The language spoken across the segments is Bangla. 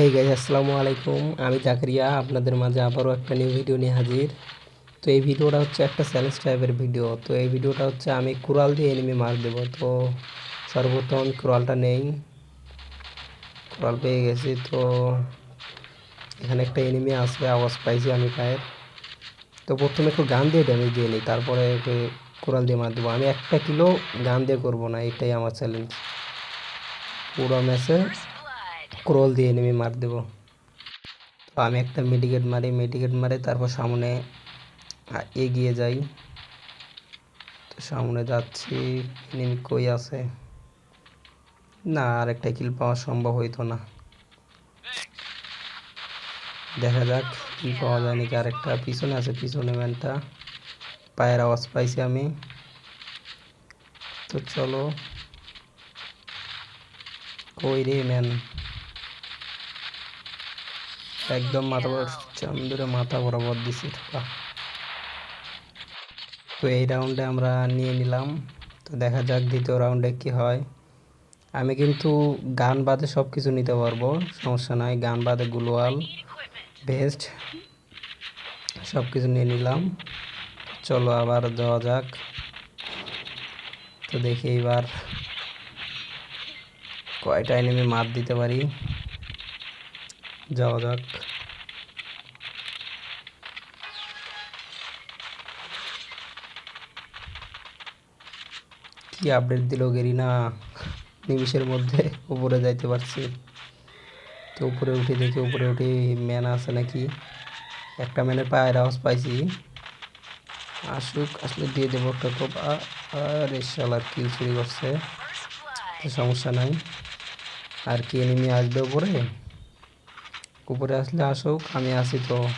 এই গাইজ আসসালামু আলাইকুম আমি জাকরিয়া, আপনাদের মাঝে আবারও একটা নিউ ভিডিও নিয়ে হাজির। তো এই ভিডিওটা হচ্ছে একটা চ্যালেঞ্জ টাইপের ভিডিও তো এই ভিডিওটা হচ্ছে আমি কুড়াল দিয়ে এনিমি মার দেব। তো সর্বপ্রথম আমি কুড়ালটা নেই। কুড়াল পেয়ে গেছি। তো এখানে একটা এনিমি আসবে, আওয়াজ পাইছি আমি পায়ের। তো প্রথমে একটু গান দিয়ে ড্যামেজ দিয়ে নিই, তারপরে কুড়াল দিয়ে মার দেবো। আমি একটা কিলো গান দিয়ে করব না, এটাই আমার চ্যালেঞ্জ পুরো ম্যাচে ক্রোল দিয়ে এনিমি মার দেবো। তো আমি একটা মেডিকেট মারি মেডিকেট মারে তারপর সামনে এগিয়ে যাই। তো সামনে যাচ্ছি এনিমি কই আছে? না আর একটা কিল পাওয়া সম্ভব হইতো না। দেখা যাক কি পাওয়া যায় নাকি আরেকটা। পিছনে আছে, পিছনে ম্যানটা। পায়ের আওয়াজ পাইছি আমি। তো চলো। কই রে ম্যান? একদম মাথা বরাবর চান্দুরে মাথা বরাবর দিছি ঠোকা তো এই রাউন্ডে আমরা নিয়ে নিলাম। তো দেখা যাক দ্বিতীয় রাউন্ডে কি হয়। আমি কিন্তু গান বাদে সব কিছু নিতে পারব সমস্যা নাই। গান বাদে গুলোয়াল বেস্ট সব কিছু নিয়ে নিলাম। চলো আবার যাওয়া যাক। তো দেখি এবার কয়টা এনিমি মার দিতে পারি। যাওয়া যাক কি আপডেট দিল গেরিনা? নিমিষের মধ্যে উপরে যাইতে পারছি। তো উপরে উঠে দেখি, উপরে উঠে ম্যান আছে নাকি? একটা ম্যানের পায়ের আওয়াজ পাইছি। আসুক, আসলে দিয়ে দেবো একটা কোপ। আরে শালার কিল চুরি করছে। তো সমস্যা নাই। আর কি এনিমি আসবে উপরে? উপরে আসলে আসুক, আমি আসি তো।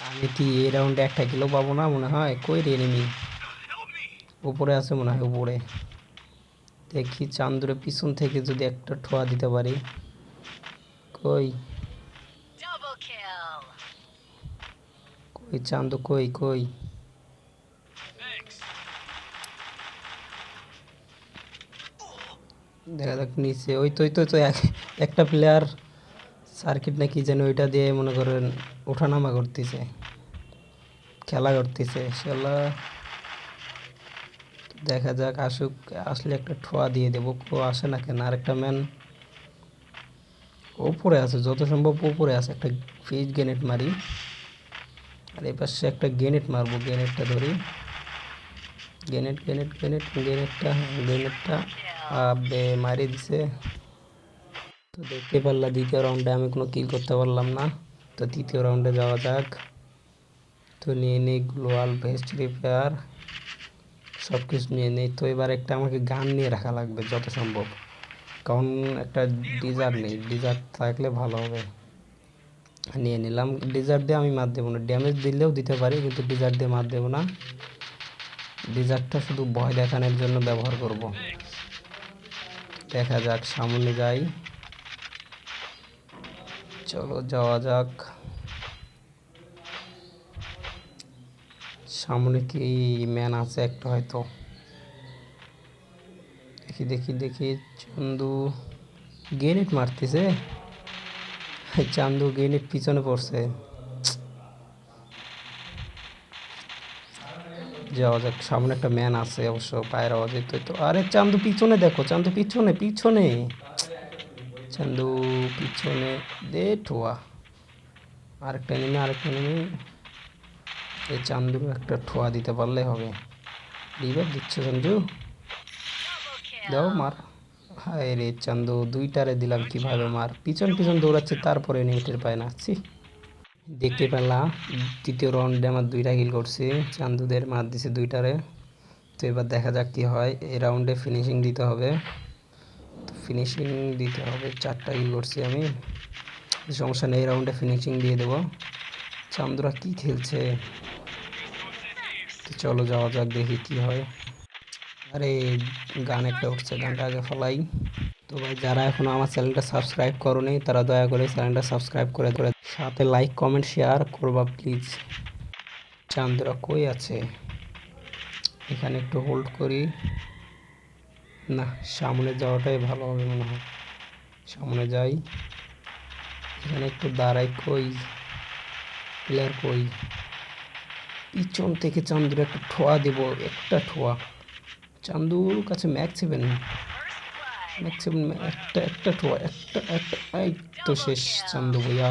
আমি কি এই রাউন্ডে একটা কিলো পাবো না মনে হয়? কই রে উপরে আছে মনে হয়, উপরে। দেখি চান্দুরে পিছন থেকে যদি একটা ঠোয়া দিতে পারি। কই? কই চান্দু, কই কই? দেখা যাক নিচে। ওই তো ওই তো তো, এক- একটা প্লেয়ার সার্কিট না কি যেন ওইটা দিয়ে মনে করেন ওঠানামা করতেছে, খেলা করতেছে সেলা দেখা যাক, আসুক, আসলে একটা ঠোয়া দিয়ে দেবো কেউ আসে না কেন? আরেকটা ম্যান ওপরে আছে, যত সম্ভব উপরে আছে, একটা ফিজ গ্রেনেড মারি। আর এই পাশে একটা গ্রেনেড মারবো গ্রেনেডটা ধরি। গ্রেনেড গ্রেনেড গ্রেনেড গ্রেনেডটা গ্রেনেডটা আবে মারি দিছে। তো দেখতে পারলাম দ্বিতীয় রাউন্ডে আমি কোনো কিল করতে পারলাম না। তো তৃতীয় রাউন্ডে যাওয়া যাক। তো নিয়ে নিই গ্লোয়াল ভেস্ট রিপেয়ার সব কিছু নিয়ে নিই। তো এবার একটা আমাকে গান নিয়ে রাখা লাগবে যত সম্ভব। কারণ একটা ডিজার নেই। ডিজার থাকলে ভালো হবে। নিয়ে নিলাম। ডিজার দিয়ে আমি মার দেবো না। ড্যামেজ দিলেও দিতে পারি, কিন্তু ডিজার দিয়ে মার দেবো না। ডিজারটা শুধু ভয় দেখানোর জন্য ব্যবহার করব। দেখা যাক, সামনে যাই। চলো যাওয়া যাক। সামনে কি ম্যান আছে একটা হয়তো। দেখি দেখি দেখি, চান্দু গ্রেনেড মারতেছে। চান্দু গ্রেনেড পিছনে পড়ছে। যাওয়া যাক, সামনে একটা ম্যান আছে অবশ্য, পায়ের আওয়াজে। তো, আরে চান্দু পিছনে দেখো, চান্দু পিছনে পিছনে। চান্দু পিছনে দে ঠোয়া। আরেকটা নেমে আরেকটা নেমে এই চান্দু একটা ঠোয়া দিতে পারলে হবে। রিভার দিচ্ছে চান্দু। দাও, মার। হায় রে চান্দু, দুইটারে দিলাম কীভাবে মার? পিছন পিছন দৌড়াচ্ছে, তারপরে নেটের পায় না। ছি। দেখতে পেলাম তৃতীয় রাউন্ডে আমার দুইটা কিল করছি। চান্দুদের মার দিছে দুইটারে। তো এবার দেখা যাক কি হয়। এই রাউন্ডে ফিনিশিং দিতে হবে। ফিনিশিং দিতে হবে, চারটা কিল করছি আমি। সমস্যা নেই রাউন্ডে ফিনিশিং দিয়ে দেবো। চান্দুরা কি খেলছে? তো চলো যাওয়া যাক, দেখি কি হয়। আরে, গান একটা উঠছে, গানটা আগে ফলাই। তো ভাই, যারা এখনও আমার চ্যানেলটা সাবস্ক্রাইব করোনি, তারা দয়া করে চ্যানেলটা সাবস্ক্রাইব করে করে সাথে লাইক কমেন্ট শেয়ার করবা প্লিজ চান্দরা কই আছে? এখানে একটু হোল্ড করি। না, সামনে যাওয়াটাই ভালো হবে মনে হয়। সামনে যাই, এখানে একটু দাঁড়াই, কই? প্লেয়ার কই? পিছন থেকে চান্দুর একটা ঠোয়া দেব, একটা ঠোয়া। চান্দুর কাছে ম্যাক সেভেন একটা একটা ঠোয়া, একটা একটা, এই তো শেষ চান্দু ভাইয়া।